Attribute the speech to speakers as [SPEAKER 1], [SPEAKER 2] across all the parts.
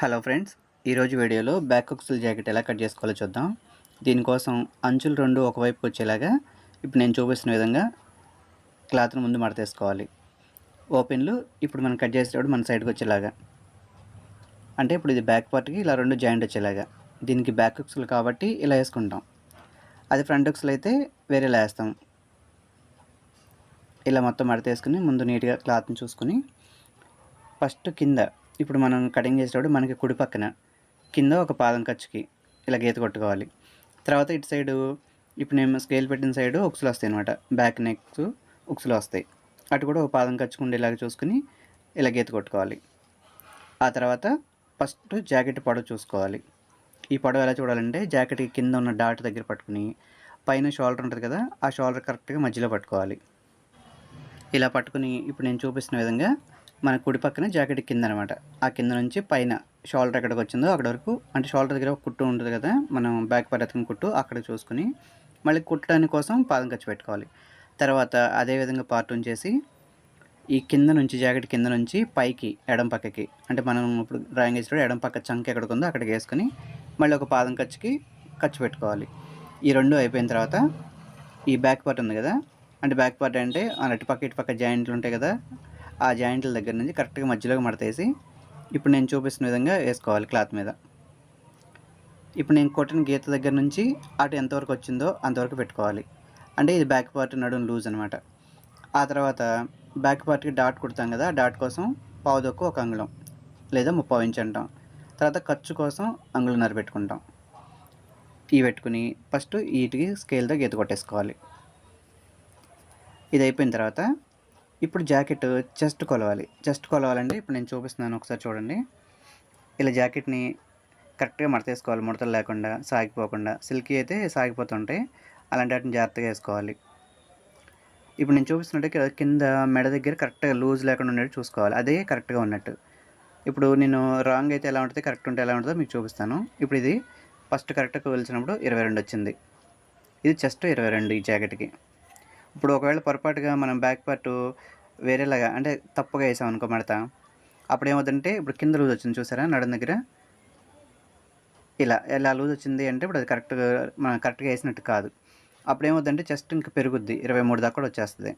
[SPEAKER 1] Hello friends ఈరోజు వీడియోలో back హుక్స్ల జాకెట్ ఎలా కట్ చేసుకోవాలో చూద్దాం. దీనికోసం అంచులు రెండు ఒకవైపు వచ్చేలాగా ఇప్పుడు నేను చూపిస్తున్న విధంగా క్లాత్ను ముందు మడతేసుకోవాలి ఓపెన్లు ఇప్పుడు మనం కట్ చేసేటప్పుడు మన సైడ్కి వచ్చేలాగా. అంటే ఇప్పుడు ఇది బ్యాక్ పార్ట్కి ఇలా రెండు జాయింట్ వచ్చేలాగా. దీనికి బ్యాక్ హుక్స్లు కాబట్టి ఇలా వేసుకుంటాం. అది ఫ్రంట్ హుక్స్లు అయితే వేరేలా వేస్తాం. ఇలా మొత్తం మడతేసుకుని ముందు నీట్గా క్లాత్ని చూసుకుని ఫస్ట్ కింద ఇప్పుడు మనం కటింగ్ చేసేటప్పుడు మనకి కుడి పక్కన కింద ఒక పాదం ఖర్చుకి ఇలా గీత కొట్టుకోవాలి. తర్వాత ఇటు సైడు ఇప్పుడు నేను స్కేల్ పెట్టిన సైడు ఉక్సులు వస్తాయి అనమాట బ్యాక్ నెక్స్ ఉక్సులు వస్తాయి. అటు కూడా ఒక పాదం ఖర్చుకు ఇలాగ చూసుకుని ఇలా గీత కొట్టుకోవాలి. ఆ తర్వాత ఫస్ట్ జాకెట్ పొడవు చూసుకోవాలి. ఈ పొడవు ఎలా చూడాలంటే జాకెట్ కింద ఉన్న డాట్ దగ్గర పట్టుకుని పైన షోల్డర్ ఉంటుంది కదా ఆ షోల్డర్ కరెక్ట్గా మధ్యలో పట్టుకోవాలి. ఇలా పట్టుకుని ఇప్పుడు నేను చూపిస్తున్న విధంగా మన కుడి పక్కన జాకెట్ కింద అనమాట ఆ కింద నుంచి పైన షోల్డర్ ఎక్కడికి వచ్చిందో అక్కడ వరకు అంటే షోల్డర్ దగ్గర ఒక కుట్టు ఉంటుంది కదా మనం బ్యాక్ పరత్తుకుని కుట్టు అక్కడ చూసుకుని మళ్ళీ కుట్టడానికి కోసం పాదం ఖర్చు పెట్టుకోవాలి. తర్వాత అదేవిధంగా పార్ట్ ఉంచేసి ఈ కింద నుంచి జాకెట్ కింద నుంచి పైకి ఎడం పక్కకి అంటే మనం ఇప్పుడు డ్రాయింగ్ వేసేటప్పుడు ఎడం పక్క చంక ఎక్కడికి ఉందో అక్కడికి వేసుకుని మళ్ళీ ఒక పాదం ఖర్చుకి ఖర్చు పెట్టుకోవాలి. ఈ రెండు అయిపోయిన తర్వాత ఈ బ్యాక్ పార్ట్ ఉంది కదా అంటే బ్యాక్ పార్ట్ అంటే ఆ అటు పక్క ఇటు పక్క జాయింట్లు ఉంటాయి కదా ఆ జాయింట్ల దగ్గర నుంచి కరెక్ట్గా మధ్యలోకి మడతేసి ఇప్పుడు నేను చూపిస్తున్న విధంగా వేసుకోవాలి క్లాత్ మీద. ఇప్పుడు నేను కొట్టిన గీత దగ్గర నుంచి అటు ఎంతవరకు వచ్చిందో అంతవరకు పెట్టుకోవాలి. అంటే ఇది బ్యాక్ పార్ట్ నడుం లూజ్ అనమాట ఆ తర్వాత బ్యాక్ పార్ట్కి డాట్ కుడతాం కదా డాట్ కోసం పావుదొక్కు ఒక అంగుళం లేదా ముప్పావు ఇంచ్ అంటాం. తర్వాత ఖర్చు కోసం అంగుళన్నర పెట్టుకుంటాం. ఇవి పెట్టుకుని ఫస్ట్ వీటికి స్కేల్తో గీత కొట్టేసుకోవాలి. ఇది అయిపోయిన తర్వాత ఇప్పుడు జాకెట్ చెస్ట్ కొలవాలి. చెస్ట్ కొలవాలంటే ఇప్పుడు నేను చూపిస్తున్నాను ఒకసారి చూడండి. ఇలా జాకెట్ని కరెక్ట్గా మడతేసుకోవాలి. ముడతలు లేకుండా సాగిపోకుండా. సిల్కీ అయితే సాగిపోతుంటాయి. అలాంటి వాటిని జాగ్రత్తగా వేసుకోవాలి. ఇప్పుడు నేను చూపిస్తున్నట్టు కింద మెడ దగ్గర కరెక్ట్గా లూజ్ లేకుండా ఉండేట్టు చూసుకోవాలి. అదే కరెక్ట్గా ఉన్నట్టు. ఇప్పుడు నేను రాంగ్ అయితే ఎలా ఉంటుంది కరెక్ట్ ఉంటే ఎలా ఉంటుందో మీకు చూపిస్తాను. ఇప్పుడు ఇది ఫస్ట్ కరెక్ట్గా వెలిచినప్పుడు ఇరవై రెండు వచ్చింది. ఇది చెస్ట్ ఇరవై రెండు ఈ జాకెట్కి. ఇప్పుడు ఒకవేళ పొరపాటుగా మనం బ్యాక్ పార్ట్ వేరేలాగా అంటే తప్పుగా వేసాం అనుకో మడత. అప్పుడు ఏమవుతుందంటే ఇప్పుడు కింద లూజ్ వచ్చింది చూసారా? నడుం దగ్గర. ఇలా ఎలా లూజ్ వచ్చింది అంటే ఇప్పుడు అది కరెక్ట్గా మనం కరెక్ట్గా వేసినట్టు కాదు. అప్పుడు ఏమవుతుందంటే చెస్ట్ ఇంకా పెరుగుద్ది. ఇరవై మూడు దాకా కూడా వచ్చేస్తుంది.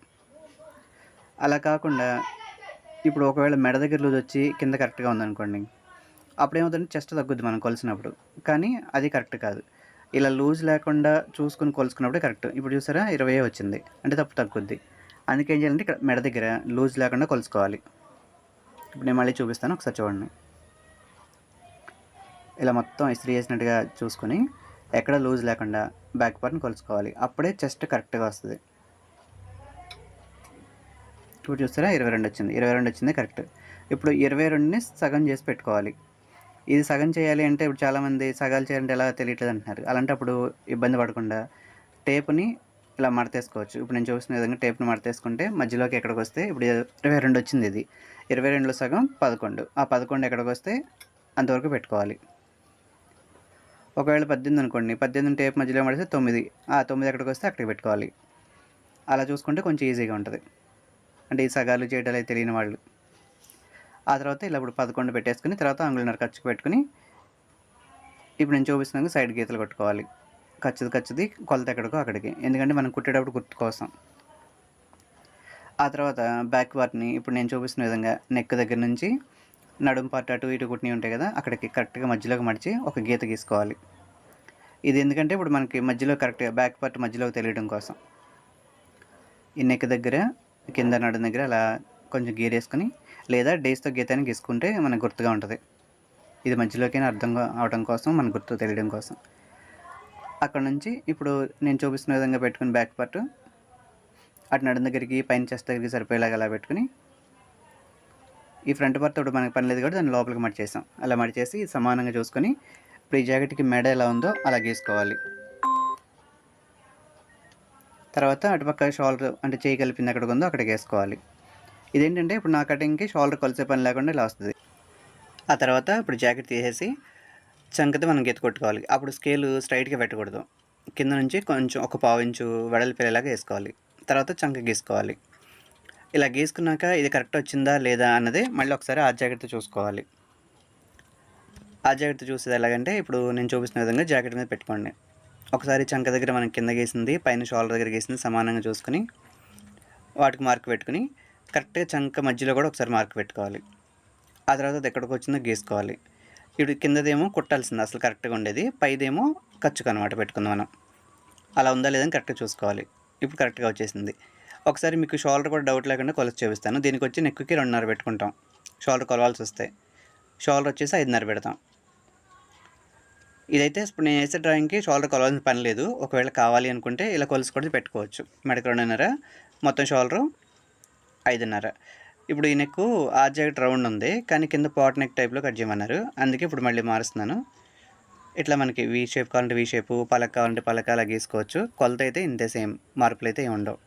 [SPEAKER 1] అలా కాకుండా ఇప్పుడు ఒకవేళ మెడ దగ్గర లూజ్ వచ్చి కింద కరెక్ట్గా ఉందనుకోండి అప్పుడు ఏమవుతుందంటే చెస్ట్ తగ్గుద్ది మనం కొలిసినప్పుడు. కానీ అది కరెక్ట్ కాదు. ఇలా లూజ్ లేకుండా చూసుకుని కొలుసుకున్నప్పుడు కరెక్ట్. ఇప్పుడు చూసారా? ఇరవై వచ్చింది. అంటే తప్పు తగ్గుద్ది. అందుకే ఏం చేయాలంటే ఇక్కడ మెడ దగ్గర లూజ్ లేకుండా కొలుసుకోవాలి ఇప్పుడు నేను మళ్ళీ చూపిస్తాను ఒకసారి చూడండి. ఇలా మొత్తం ఇస్త్రీ చేసినట్టుగా చూసుకొని ఎక్కడ లూజ్ లేకుండా బ్యాక్ పార్ట్ని కొలుసుకోవాలి అప్పుడే చెస్ట్ కరెక్ట్గా వస్తుంది. ఇప్పుడు చూస్తారా? ఇరవై రెండు వచ్చింది. ఇరవై రెండు వచ్చింది కరెక్ట్. ఇప్పుడు ఇరవై రెండుని సగం చేసి పెట్టుకోవాలి. ఇది సగం చేయాలి అంటే ఇప్పుడు చాలామంది సగాలు చేయాలంటే ఎలా తెలియట్లేదు అంటున్నారు. అలాంటప్పుడు ఇబ్బంది పడకుండా టేప్ని ఇలా మడతేసుకోవచ్చు. ఇప్పుడు నేను చూసిన విధంగా టేప్ని మడతేసుకుంటే మధ్యలోకి ఎక్కడికి వస్తే ఇప్పుడు ఇరవై రెండు వచ్చింది ఇది. ఇరవై రెండులో సగం పదకొండు. ఆ పదకొండు ఎక్కడికి వస్తే అంతవరకు పెట్టుకోవాలి. ఒకవేళ పద్దెనిమిది అనుకోండి. పద్దెనిమిది టేప్ మధ్యలో మడిస్తే తొమ్మిది. ఆ తొమ్మిది ఎక్కడికి వస్తే అక్కడికి పెట్టుకోవాలి. అలా చూసుకుంటే కొంచెం ఈజీగా ఉంటుంది. అంటే ఈ సగాలు చేయడాలు అయితే తెలియని వాళ్ళు. ఆ తర్వాత ఇలా ఇప్పుడు పదకొండు పెట్టేసుకుని తర్వాత అంగుళన్నర ఖర్చుకు పెట్టుకుని ఇప్పుడు నేను చూపిస్తున్నాక సైడ్ గీతలు కొట్టుకోవాలి. ఖర్చుది ఖర్చుది కొలత ఎక్కడికో అక్కడికి. ఎందుకంటే మనం కుట్టేటప్పుడు గుర్తు కోసం. ఆ తర్వాత బ్యాక్ పార్ట్ని ఇప్పుడు నేను చూపిస్తున్న విధంగా నెక్ దగ్గర నుంచి నడుం పార్ట్ అటు ఇటు కుట్టినవి ఉంటాయి కదా అక్కడికి కరెక్ట్గా మధ్యలోకి మడిచి ఒక గీత గీసుకోవాలి. ఇది ఎందుకంటే ఇప్పుడు మనకి మధ్యలో కరెక్ట్గా బ్యాక్ పార్ట్ మధ్యలోకి తెలియడం కోసం. ఈ నెక్ దగ్గర కింద నడుం దగ్గర అలా కొంచెం గీరేసుకొని లేదా డేస్తో గీతాన్ని గీసుకుంటే మనకు గుర్తుగా ఉంటుంది. ఇది మధ్యలోకి అర్థం అవడం కోసం మన గుర్తు తెలియడం కోసం. అక్కడ నుంచి ఇప్పుడు నేను చూపిస్తున్న విధంగా పెట్టుకుని బ్యాక్ పార్ట్ అటు నడుం దగ్గరికి పైన చెస్ట్ దగ్గరికి సరిపోయేలాగా అలా పెట్టుకుని ఈ ఫ్రంట్ పార్ట్ ఇప్పుడు మనకి పని లేదు కాబట్టి దాన్ని లోపలికి మడిచేసాం. అలా మడిచేసి సమానంగా చూసుకొని ఇప్పుడు ఈ జాకెట్కి మెడ ఎలా ఉందో అలా గీసుకోవాలి తర్వాత అటుపక్క షోల్డర్ అంటే చేయి కలిపింది ఎక్కడికి ఉందో అక్కడికి వేసుకోవాలి. ఇదేంటంటే ఇప్పుడు నా కటింగ్కి షోల్డర్ కొలిసే పని లేకుండా ఇలా వస్తుంది. ఆ తర్వాత ఇప్పుడు జాకెట్ తీసేసి చంకతో మనం గీత కొట్టుకోవాలి. అప్పుడు స్కేల్ స్ట్రైట్గా పెట్టకూడదు. కింద నుంచి కొంచెం ఒక పావు ఇంచు వెడల్పేలాగా వేసుకోవాలి. తర్వాత చంక గీసుకోవాలి. ఇలా గీసుకున్నాక ఇది కరెక్ట్ వచ్చిందా లేదా అన్నది మళ్ళీ ఒకసారి ఆ జాకెట్ చూసుకోవాలి. ఆ జాకెట్ చూసేది ఎలాగంటే ఇప్పుడు నేను చూపిస్తున్న విధంగా జాకెట్ మీద పెట్టుకోండి. ఒకసారి చంక దగ్గర మనం కింద గీసింది పైన షోల్డర్ దగ్గర గీసింది సమానంగా చూసుకుని వాటికి మార్క్ పెట్టుకుని కరెక్ట్గా చంక మధ్యలో కూడా ఒకసారి మార్క్ పెట్టుకోవాలి. ఆ తర్వాత అది ఎక్కడికి వచ్చిందో గీసుకోవాలి. ఇప్పుడు కిందదేమో కుట్టాల్సింది అసలు కరెక్ట్గా ఉండేది. పైదేమో ఖర్చుకు అనమాట పెట్టుకుందాం మనం. అలా ఉందా లేదని కరెక్ట్గా చూసుకోవాలి. ఇప్పుడు కరెక్ట్గా వచ్చేసింది. ఒకసారి మీకు షోల్డర్ కూడా డౌట్ లేకుండా కొలసి చూపిస్తాను. దీనికి వచ్చి నెక్కుకి రెండున్నర పెట్టుకుంటాం. షోల్డర్ కొలవాల్సి వస్తే. షోల్డర్ వచ్చేసి ఐదున్నర పెడతాం. ఇదైతే ఇప్పుడు నేను వేసే డ్రాయింగ్కి షోల్డర్ కొలవాల్సిన పని లేదు. ఒకవేళ కావాలి అనుకుంటే ఇలా కొలుసు కూడా పెట్టుకోవచ్చు. మెడకి రెండున్నర మొత్తం షోల్డరు ఐదున్నర. ఇప్పుడు ఈ నెక్ ఆ జాకెట్ రౌండ్ ఉంది కానీ కింద పాట్ నెక్ టైప్లో కట్ చేయమన్నారు. అందుకే ఇప్పుడు మళ్ళీ మారుస్తున్నాను. ఇట్లా మనకి వీ షేప్ కావాలంటే వీ షేపు పలక కావాలంటే పలక అలా గీసుకోవచ్చు. కొలత అయితే ఇంతే సేమ్ మార్పులు అయితే ఏమి ఉండవు.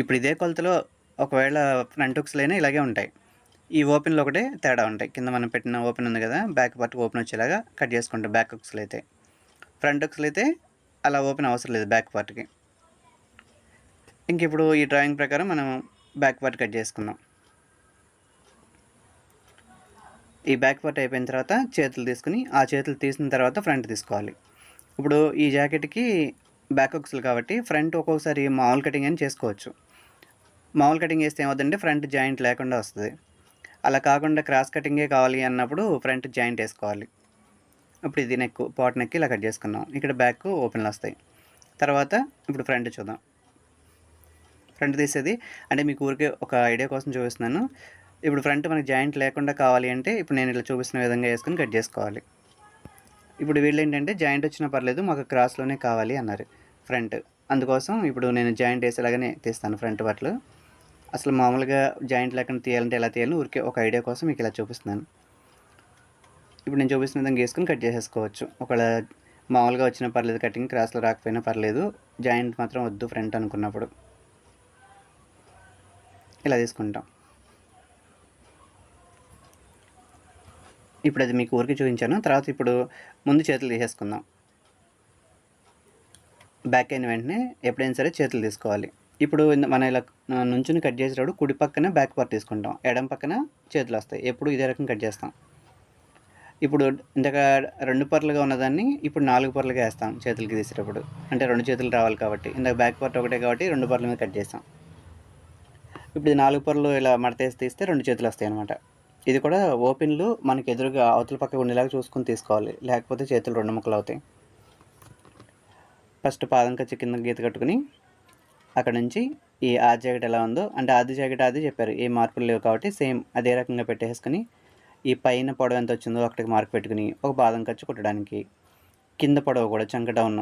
[SPEAKER 1] ఇప్పుడు ఇదే కొలతలో ఒకవేళ ఫ్రంట్ హుక్స్లైనా ఇలాగే ఉంటాయి. ఈ ఓపెన్లో ఒకటే తేడా ఉంటాయి. కింద మనం పెట్టిన ఓపెన్ ఉంది కదా బ్యాక్ పార్ట్ ఓపెన్ వచ్చేలాగా కట్ చేసుకుంటాం బ్యాక్ హుక్స్లో అయితే. ఫ్రంట్ హుక్స్లో అయితే అలా ఓపెన్ అవసరం లేదు బ్యాక్ పార్ట్కి. ఇంక ఇప్పుడు ఈ డ్రాయింగ్ ప్రకారం మనం బ్యాక్ పార్ట్ కట్ చేసుకుందాం. ఈ బ్యాక్ పార్ట్ అయిపోయిన తర్వాత చేతులు తీసుకుని ఆ చేతులు తీసిన తర్వాత ఫ్రంట్ తీసుకోవాలి. ఇప్పుడు ఈ జాకెట్కి బ్యాక్ హుక్స్లు కాబట్టి ఫ్రంట్ ఒక్కొక్కసారి మామూలు కటింగ్ అని చేసుకోవచ్చు. మామూలు కటింగ్ చేస్తే ఏమవుతుందంటే ఫ్రంట్ జాయింట్ లేకుండా వస్తుంది. అలా కాకుండా క్రాస్ కటింగే కావాలి అన్నప్పుడు ఫ్రంట్ జాయింట్ వేసుకోవాలి. ఇప్పుడు ఇది నెక్ పాట్ నెక్ ఇలా కట్ చేసుకున్నాం ఇక్కడ బ్యాక్ ఓపెన్లు వస్తాయి. తర్వాత ఇప్పుడు ఫ్రంట్ చూద్దాం. ఫ్రంట్ తీసేది. అంటే మీకు ఊరికే ఒక ఐడియా కోసం చూపిస్తున్నాను. ఇప్పుడు ఫ్రంట్ మనకి జాయింట్ లేకుండా కావాలి అంటే ఇప్పుడు నేను ఇలా చూపిస్తున్న విధంగా వేసుకొని కట్ చేసుకోవాలి. ఇప్పుడు వీళ్ళు ఏంటంటే జాయింట్ వచ్చినా పర్లేదు మాకు క్రాస్లోనే కావాలి అన్నారు ఫ్రంట్. అందుకోసం ఇప్పుడు నేను జాయింట్ వేసేలాగానే తీస్తాను ఫ్రంట్ బట్టలు అసలు మామూలుగా జాయింట్ లేకుండా తీయాలంటే ఎలా తీయాలని ఊరికే ఒక ఐడియా కోసం మీకు ఇలా చూపిస్తున్నాను. ఇప్పుడు నేను చూపిస్తున్న విధంగా వేసుకొని కట్ చేసేసుకోవచ్చు. ఒకవేళ మామూలుగా వచ్చినా పర్లేదు కటింగ్ క్రాస్లో రాకపోయినా పర్లేదు జాయింట్ మాత్రం వద్దు ఫ్రంట్ అనుకున్నప్పుడు. ఇలా తీసుకుంటాం. ఇప్పుడు అది మీకు ఊరికి చూపించాను. తర్వాత ఇప్పుడు ముందు చేతులు తీసేసుకుందాం. బ్యాక్ అయిన వెంటనే ఎప్పుడైనా సరే చేతులు తీసుకోవాలి. ఇప్పుడు మన ఇలా నుంచుని కట్ చేసేటప్పుడు కుడి పక్కన బ్యాక్ పార్ట్ తీసుకుంటాం. ఎడం పక్కన చేతులు వస్తాయి. ఎప్పుడు ఇదే రకం కట్ చేస్తాం. ఇప్పుడు ఇంతక రెండు పర్లుగా ఉన్నదాన్ని ఇప్పుడు నాలుగు పర్లుగా వేస్తాం చేతులకి తీసేటప్పుడు. అంటే రెండు చేతులు రావాలి కాబట్టి. ఇందాక బ్యాక్ పార్ట్ ఒకటే కాబట్టి రెండు పర్ల మీద కట్ చేస్తాం. ఇప్పుడు నాలుగు పొరలు ఇలా మడతేసి తీస్తే రెండు చేతులు వస్తాయి అనమాట ఇది కూడా ఓపెన్లు మనకి ఎదురుగా అవతల పక్క ఉండేలాగా చూసుకొని తీసుకోవాలి. లేకపోతే చేతులు రెండు ముక్కలు అవుతాయి. ఫస్ట్ పాదం కచ్చి కింద గీత కట్టుకుని అక్కడ నుంచి ఈ ఆ జాకెట్ ఎలా ఉందో అంటే ఆది జాకెట్ అది చెప్పారు. ఏ మార్పులు లేవు కాబట్టి సేమ్ అదే రకంగా పెట్టేసుకుని ఈ పైన పొడవు ఎంత వచ్చిందో అక్కడికి మార్క్ పెట్టుకుని ఒక పాదం ఖర్చు కుట్టడానికి కింద పొడవు కూడా చంక డౌన్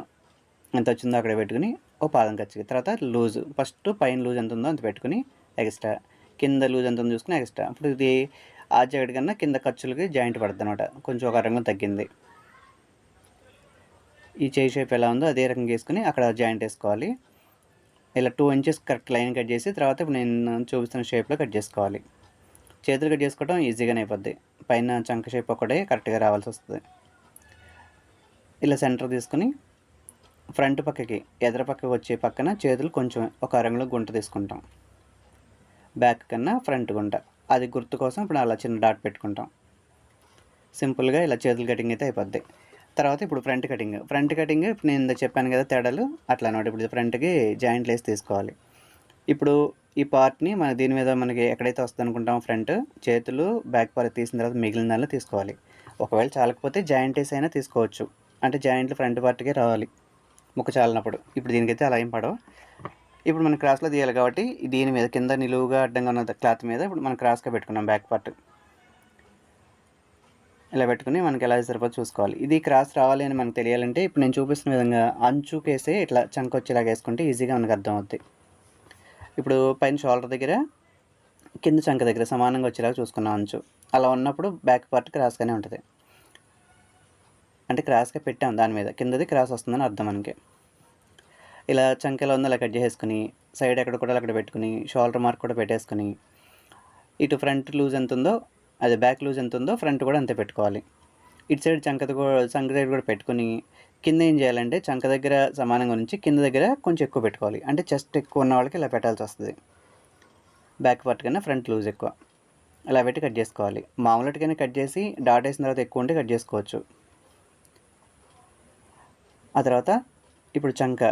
[SPEAKER 1] ఎంత వచ్చిందో అక్కడ పెట్టుకుని ఒక పాదం ఖర్చుకి తర్వాత లూజ్. ఫస్ట్ పైన లూజ్ ఎంత ఉందో అంత పెట్టుకుని ఎక్స్ట్రా కింద లూజ్ ఎంత ఉంది చూసుకుని ఎక్స్ట్రా. ఇప్పుడు ఇది ఆ జాకెట్ కన్నా కింద ఖర్చులకి జాయింట్ పడుతుంది అనమాట కొంచెం ఒక రంగం తగ్గింది. ఈ చేయి షేప్ ఎలా ఉందో అదే రకంగా వేసుకుని అక్కడ జాయింట్ వేసుకోవాలి. ఇలా two inches correct line cut చేసి తర్వాత ఇప్పుడు నేను చూపిస్తున్న షేప్లో కట్ చేసుకోవాలి. చేతులు కట్ చేసుకోవడం ఈజీగానే అయిపోద్ది. పైన చంక షేప్ ఒకటే కరెక్ట్గా రావాల్సి వస్తుంది. ఇలా సెంటర్ తీసుకుని ఫ్రంట్ పక్కకి ఎదర పక్కకి వచ్చే పక్కన చేతులు కొంచెం ఒక రంగులో గుంట తీసుకుంటాం. బ్యాక్ కన్నా ఫ్రంట్ గుంట. అది గుర్తు కోసం ఇప్పుడు అలా చిన్న డాట్ పెట్టుకుంటాం. సింపుల్గా ఇలా చేతులు కటింగ్ అయితే అయిపోద్ది. తర్వాత ఇప్పుడు ఫ్రంట్ కటింగ్. ఫ్రంట్ కటింగ్ ఇప్పుడు నేను చెప్పాను కదా తేడాలు అట్లా అనమాట ఇప్పుడు ఫ్రంట్కి జాయింట్లు వేసి తీసుకోవాలి. ఇప్పుడు ఈ పార్ట్ని మన దీని మీద మనకి ఎక్కడైతే వస్తుందనుకుంటామో ఫ్రంట్ చేతులు బ్యాక్ పార్ట్ తీసిన తర్వాత మిగిలిన దానిలో తీసుకోవాలి. ఒకవేళ చాలకపోతే జాయింట్ వేసి అయినా తీసుకోవచ్చు. అంటే జాయింట్లు ఫ్రంట్ పార్ట్కే రావాలి. ముక్క చాలినప్పుడు. ఇప్పుడు దీనికైతే అలా ఏం పడవు. ఇప్పుడు మనం క్రాస్లో తీయాలి కాబట్టి దీని మీద కింద నిలువుగా అడ్డంగా ఉన్న క్లాత్ మీద ఇప్పుడు మనం క్రాస్గా పెట్టుకున్నాం బ్యాక్ పార్ట్ ఇలా పెట్టుకుని మనకి ఎలా సరిపోతే చూసుకోవాలి. ఇది క్రాస్ రావాలి అని మనకు తెలియాలంటే ఇప్పుడు నేను చూపిస్తున్న విధంగా అంచుకేసే ఇట్లా చంక వచ్చేలాగా వేసుకుంటే ఈజీగా మనకు అర్థమవుతుంది ఇప్పుడు పైన షోల్డర్ దగ్గర కింద చంక దగ్గర సమానంగా వచ్చేలాగా చూసుకున్నాం అంచు. అలా ఉన్నప్పుడు బ్యాక్ పార్ట్ క్రాస్గానే ఉంటుంది. అంటే క్రాస్గా పెట్టాం దాని మీద. కిందది క్రాస్ వస్తుందని అర్థం మనకి. ఇలా చంకెలా ఉందో అలా కట్ చేసేసుకుని సైడ్ ఎక్కడ కూడా అక్కడ పెట్టుకుని షోల్డర్ మార్క్ కూడా పెట్టేసుకుని ఇటు ఫ్రంట్ లూజ్ ఎంత ఉందో అది బ్యాక్ లూజ్ ఎంత ఉందో ఫ్రంట్ కూడా అంతే పెట్టుకోవాలి. ఇటు సైడ్ చంకది కూడా చంక సైడ్ కూడా పెట్టుకుని కింద ఏం చేయాలంటే చంక దగ్గర సమానంగా నుంచి కింద దగ్గర కొంచెం ఎక్కువ పెట్టుకోవాలి. అంటే చెస్ట్ ఎక్కువ ఉన్న వాళ్ళకి ఇలా పెట్టాల్సి వస్తుంది. బ్యాక్ పార్ట్ కన్నా ఫ్రంట్ లూజ్ ఎక్కువ. ఇలా పెట్టి కట్ చేసుకోవాలి. మామూలుగానే కట్ చేసి డాట్ వేసిన తర్వాత ఎక్కువ ఉంటే కట్ చేసుకోవచ్చు. ఆ తర్వాత ఇప్పుడు చంక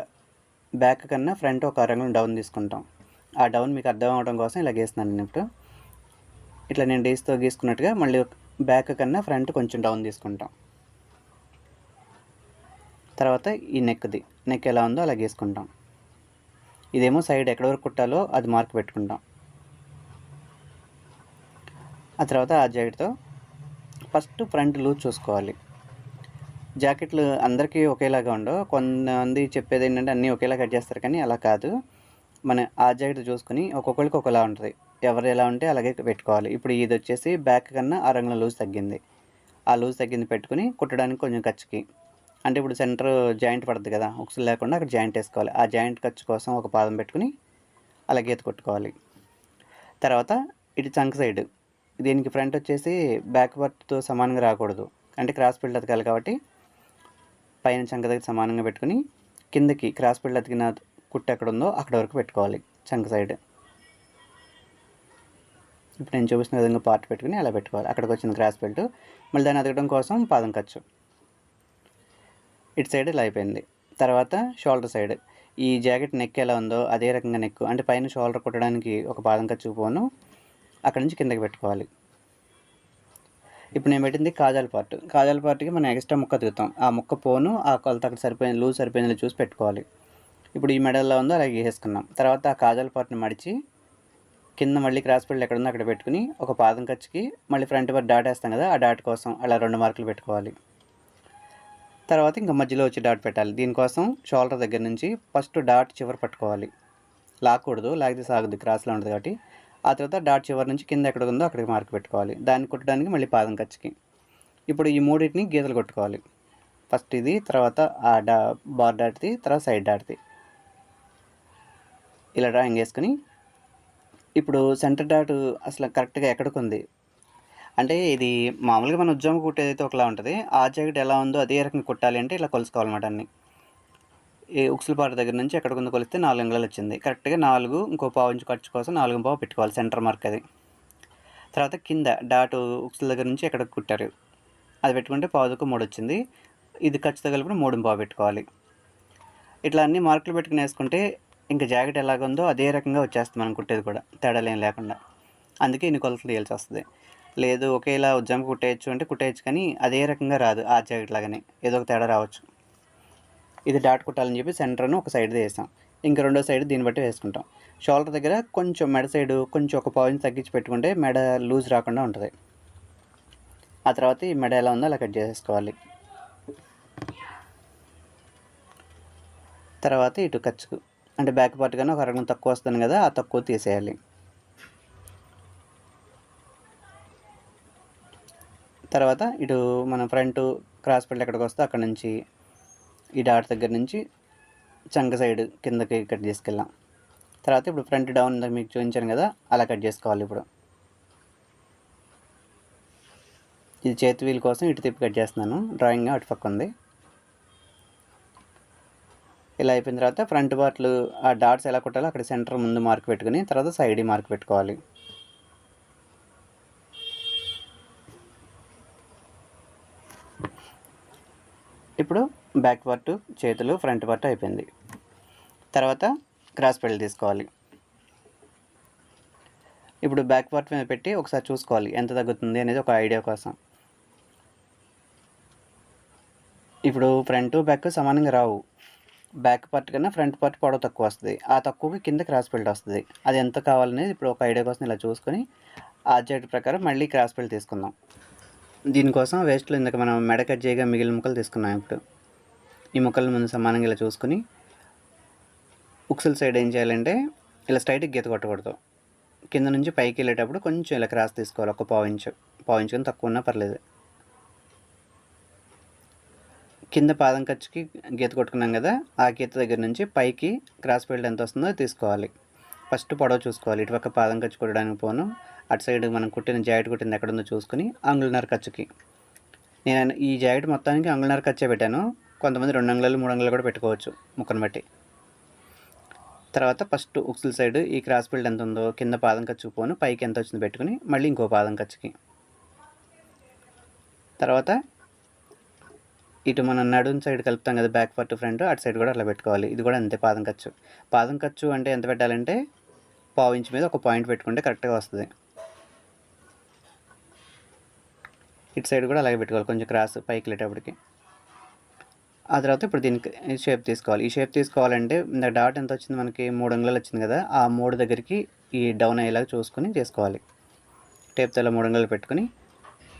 [SPEAKER 1] బ్యాక్ కన్నా ఫ్రంట్ ఒక అరంగుళం డౌన్ తీసుకుంటాం. ఆ డౌన్ మీకు అర్థం అవడం కోసం ఇలా గీస్తున్నాను నేను ఇప్పుడు. ఇట్లా నేను డేస్తో గీసుకున్నట్టుగా మళ్ళీ బ్యాక్ కన్నా ఫ్రంట్ కొంచెం డౌన్ తీసుకుంటాం. తర్వాత ఈ నెక్ది నెక్ ఎలా ఉందో అలా గీసుకుంటాం. ఇదేమో సైడ్ ఎక్కడ వరకు కుట్టాలో అది మార్క్ పెట్టుకుంటాం. ఆ తర్వాత ఆ జాకెట్తో ఫస్ట్ ఫ్రంట్ లూజ్ చూసుకోవాలి. జాకెట్లు అందరికీ ఒకేలాగా ఉండవు. కొంతమంది చెప్పేది ఏంటంటే అన్నీ ఒకేలా కట్ చేస్తారు కానీ అలా కాదు. మన ఆ జాకెట్ చూసుకుని ఒక్కొక్కరికి ఒకలా ఉంటుంది. ఎవరు ఎలా ఉంటే అలాగే పెట్టుకోవాలి. ఇప్పుడు ఇది వచ్చేసి బ్యాక్ కన్నా ఆ రంగులో లూజ్ తగ్గింది. ఆ లూజ్ తగ్గింది పెట్టుకుని కుట్టడానికి కొంచెం ఖర్చుకి. అంటే ఇప్పుడు సెంటర్ జాయింట్ పడుతుంది కదా. ఒకసారి లేకుండా అక్కడ జాయింట్ వేసుకోవాలి. ఆ జాయింట్ ఖర్చు కోసం ఒక పాదం పెట్టుకుని అలా గీత కొట్టుకోవాలి. తర్వాత ఇటు చంక్ సైడ్ దీనికి ఫ్రంట్ వచ్చేసి బ్యాక్ పార్ట్తో సమానంగా రాకూడదు. అంటే క్రాస్ ఫిల్డ్ అది కాదు కాబట్టి పైన చంక దగ్గర సమానంగా పెట్టుకుని కిందకి క్రాస్ పిల్డ్ అతికిన కుట్టు ఎక్కడ ఉందో అక్కడ వరకు పెట్టుకోవాలి చంక సైడ్. ఇప్పుడు నేను చూపిస్తున్న విధంగా పార్ట్ పెట్టుకుని అలా పెట్టుకోవాలి. అక్కడికి వచ్చింది క్రాస్ బెల్ట్ మళ్ళీ దాన్ని అతకడం కోసం పాదం ఖర్చు. ఇటు సైడ్ ఇలా అయిపోయింది. తర్వాత షోల్డర్ సైడ్. ఈ జాకెట్ నెక్ ఎలా ఉందో అదే రకంగా నెక్. అంటే పైన షోల్డర్ కుట్టడానికి ఒక పాదం ఖర్చు పోను. అక్కడి నుంచి కిందకి పెట్టుకోవాలి. ఇప్పుడు నేను పెట్టింది కాజాల పార్ట్. కాజాల పార్ట్కి మనం ఎక్స్ట్రా ముక్క దిగుతాం ఆ ముక్క పోను ఆ కొలత అక్కడ సరిపోయింది లూజ్ సరిపోయింది చూసి పెట్టుకోవాలి. ఇప్పుడు ఈ మెడల్లో ఉందో అలాగే వేసుకున్నాం తర్వాత ఆ కాజాల పార్ట్ని మడిచి కింద మళ్ళీ క్రాస్ పెళ్ళి ఎక్కడ ఉందో అక్కడ పెట్టుకుని ఒక పాదం ఖర్చుకి మళ్ళీ ఫ్రంట్ పార్ట్ డాట్ వేస్తాం కదా ఆ డాట్ కోసం అలా రెండు మార్కులు పెట్టుకోవాలి. తర్వాత ఇంకా మధ్యలో వచ్చి డాట్ పెట్టాలి. దీనికోసం షోల్డర్ దగ్గర నుంచి ఫస్ట్ డాట్ చివరి పట్టుకోవాలి. లాక్కూడదు లాగితే సాగుద్ది క్రాస్లో ఉంటుంది కాబట్టి. ఆ తర్వాత డాట్ చివరి నుంచి కింద ఎక్కడ ఉందో అక్కడికి మార్క్ పెట్టుకోవాలి. దాన్ని కుట్టడానికి మళ్ళీ పాదం ఖర్చుకి ఇప్పుడు ఈ మూడింటిని గీతలు కొట్టుకోవాలి. ఫస్ట్ ఇది తర్వాత ఆ డా బార్ డాట్ది తర్వాత సైడ్ డాట్ది. ఇలా డ్రాయింగ్ వేసుకుని ఇప్పుడు సెంటర్ డాట్ అసలు కరెక్ట్గా ఎక్కడికి ఉంది? అంటే ఇది మామూలుగా మన ఉద్యోగం కుట్టేదైతే ఒకలా ఉంటుంది. ఆ జాకెట్ ఎలా ఉందో అదే రకంగా కుట్టాలి అంటే ఇలా కొలుసుకోవాలన్నమాట అన్ని. ఈ ఉక్సులపాట దగ్గర నుంచి ఎక్కడికి కొంత కొలిస్తే నాలుగు అంగుళాలు వచ్చింది. కరెక్ట్గా నాలుగు ఇంకో పావు ఇంచు ఖర్చు కోసం నాలుగు పావు పెట్టుకోవాలి సెంటర్ మార్క్ అది. తర్వాత కింద డాట్ ఉక్సుల దగ్గర నుంచి ఎక్కడికి కుట్టారు? అది పెట్టుకుంటే పావుకు మూడు వచ్చింది. ఇది ఖర్చుతో కలిపి మూడు పావు పెట్టుకోవాలి. ఇట్లా అన్ని మార్కులు పెట్టుకుని వేసుకుంటే ఇంకా జాకెట్ ఎలాగుందో అదే రకంగా వచ్చేస్తుంది మనం కుట్టేది కూడా తేడాలేం లేకుండా. అందుకే ఇన్ని కొలతలు తీయాల్సి వస్తుంది. లేదు ఒకేలా ఉద్యమం కుట్టేయచ్చు అంటే కుట్టేయచ్చు కానీ అదే రకంగా రాదు ఆ జాకెట్ లాగానే. ఏదో ఒక తేడా రావచ్చు. ఇది డాట్ కుట్టాలని చెప్పి సెంటర్ను ఒక సైడ్ వేసాం. ఇంకా రెండో సైడ్ దీన్ని బట్టి వేసుకుంటాం. షోల్డర్ దగ్గర కొంచెం మెడ సైడ్ కొంచెం ఒక పాయింట్ తగ్గించి పెట్టుకుంటే మెడ లూజ్ రాకుండా ఉంటుంది. ఆ తర్వాత ఈ మెడ ఎలా ఉందో అలా కట్ చేసేసుకోవాలి తర్వాత ఇటు ఖర్చుకు అంటే బ్యాక్ పార్ట్ కానీ ఒక అరగం తక్కువ వస్తుంది కదా ఆ తక్కువ తీసేయాలి. తర్వాత ఇటు మన ఫ్రంట్ క్రాస్ పెళ్ళి ఎక్కడికి వస్తే అక్కడ నుంచి ఈ డాట్ దగ్గర నుంచి చంక సైడ్ కిందకి కట్ చేసుకెళ్ళాం. తర్వాత ఇప్పుడు ఫ్రంట్ డౌన్ మీకు చూపించాను కదా అలా కట్ చేసుకోవాలి ఇప్పుడు. ఇది చేతి వీల్ కోసం ఇటు తిప్పి కట్ చేస్తున్నాను. డ్రాయింగ్ అటు పక్క ఉంది. ఇలా అయిపోయిన తర్వాత ఫ్రంట్ పార్ట్లు ఆ డాట్స్ ఎలా కొట్టాలో అక్కడ సెంటర్ ముందు మార్క్ పెట్టుకుని తర్వాత సైడ్ మార్క్ పెట్టుకోవాలి. ఇప్పుడు బ్యాక్ పార్ట్ చేతులు ఫ్రంట్ పార్ట్ అయిపోయింది. తర్వాత క్రాస్ పెళ్ళి తీసుకోవాలి. ఇప్పుడు బ్యాక్ పార్ట్ మీద పెట్టి ఒకసారి చూసుకోవాలి ఎంత తగ్గుతుంది అనేది ఒక ఐడియా కోసం. ఇప్పుడు ఫ్రంట్ బ్యాక్ సమానంగా రావు. బ్యాక్ పార్ట్ కన్నా ఫ్రంట్ పార్ట్ పొడవు తక్కువ వస్తుంది. ఆ తక్కువకి కింద క్రాస్ బెల్ట్ వస్తుంది. అది ఎంత కావాలనేది ఇప్పుడు ఒక ఐడియా కోసం ఇలా చూసుకొని ఆ జెట్ ప్రకారం మళ్ళీ క్రాస్ బెల్ట్ తీసుకుందాం. దీనికోసం వేస్ట్లో ఇందాక మనం మెడ కట్ చేయగా మిగిలిన ముక్కలు తీసుకున్నాం ఇప్పుడు. ఈ ముక్కలను ముందు సమానంగా ఇలా చూసుకొని ఉక్సుల సైడ్ ఏం చేయాలంటే ఇలా స్ట్రైట్కి గీత కొట్టకూడదు. కింద నుంచి పైకి వెళ్ళేటప్పుడు కొంచెం ఇలా క్రాస్ తీసుకోవాలి. ఒక పావు ఇంచు పావు ఇంచు తక్కువ ఉన్నా పర్లేదు. కింద పాదం ఖర్చుకి గీత కొట్టుకున్నాం కదా ఆ గీత దగ్గర నుంచి పైకి క్రాస్ ఫీల్డ్ ఎంత వస్తుందో తీసుకోవాలి. ఫస్ట్ పొడవ చూసుకోవాలి. ఇటుపక్క పాదం ఖర్చు కొట్టడానికి పోను. అటు సైడ్ మనం కుట్టిన జాకెట్ కుట్టింది ఎక్కడ ఉందో చూసుకుని అంగుళన్నర ఖర్చుకి. నేను ఈ జాకెట్ మొత్తానికి అంగుళన్నర ఖర్చే పెట్టాను. కొంతమంది రెండు అంగుళాలు మూడు అంగుళాలు కూడా పెట్టుకోవచ్చు ముక్కను బట్టి. తర్వాత ఫస్ట్ ఉక్సుల సైడ్ ఈ క్రాస్ బిల్డ్ ఎంత ఉందో కింద పాదం ఖర్చు పోను పైకి ఎంత వచ్చిందో పెట్టుకుని మళ్ళీ ఇంకో పాదం ఖర్చుకి తర్వాత ఇటు మనం నడుం సైడ్ కలుపుతాం కదా బ్యాక్ పార్ట్ ఫ్రంట్ అటు సైడ్ కూడా అలా పెట్టుకోవాలి. ఇది కూడా అంతే పాదం ఖర్చు పాదం ఖర్చు అంటే ఎంత పెట్టాలంటే పావు ఇంచు మీద ఒక పాయింట్ పెట్టుకుంటే కరెక్ట్గా వస్తుంది. ఇటు సైడ్ కూడా అలాగే పెట్టుకోవాలి కొంచెం క్రాస్ పైకి వెళ్ళేటప్పటికి. ఆ తర్వాత ఇప్పుడు దీనికి షేప్ తీసుకోవాలి. ఈ షేప్ తీసుకోవాలంటే ఇంత డాట్ ఎంత వచ్చింది? మనకి మూడు అంగుళాలు వచ్చింది కదా. ఆ మూడు దగ్గరికి ఈ డౌన్ అయ్యేలాగా చూసుకొని చేసుకోవాలి. టేప్తో ఇలా మూడు అంగుళాలు పెట్టుకుని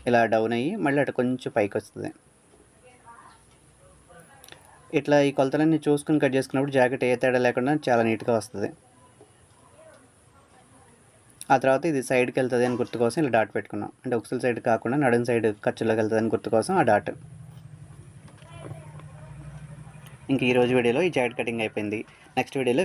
[SPEAKER 1] ఇలా డౌన్ అయ్యి మళ్ళీ అటు కొంచెం పైకి వస్తుంది. ఇట్లా ఈ కొలతలన్నీ చూసుకుని కట్ చేసుకున్నప్పుడు జాకెట్ ఏ తేడా లేకుండా చాలా నీట్గా వస్తుంది. ఆ తర్వాత ఇది సైడ్కి వెళ్తుంది అని గుర్తు కోసం ఇలా డాట్ పెట్టుకున్నాం. అంటే ఒకసారి సైడ్ కాకుండా నడుం సైడ్ ఖర్చులోకి వెళ్తుంది అని గుర్తు కోసం ఆ డాట్ ఇంక ఈ రోజు వీడియోలో ఈ జాకెట్ కటింగ్ అయిపోయింది. నెక్స్ట్ వీడియోలో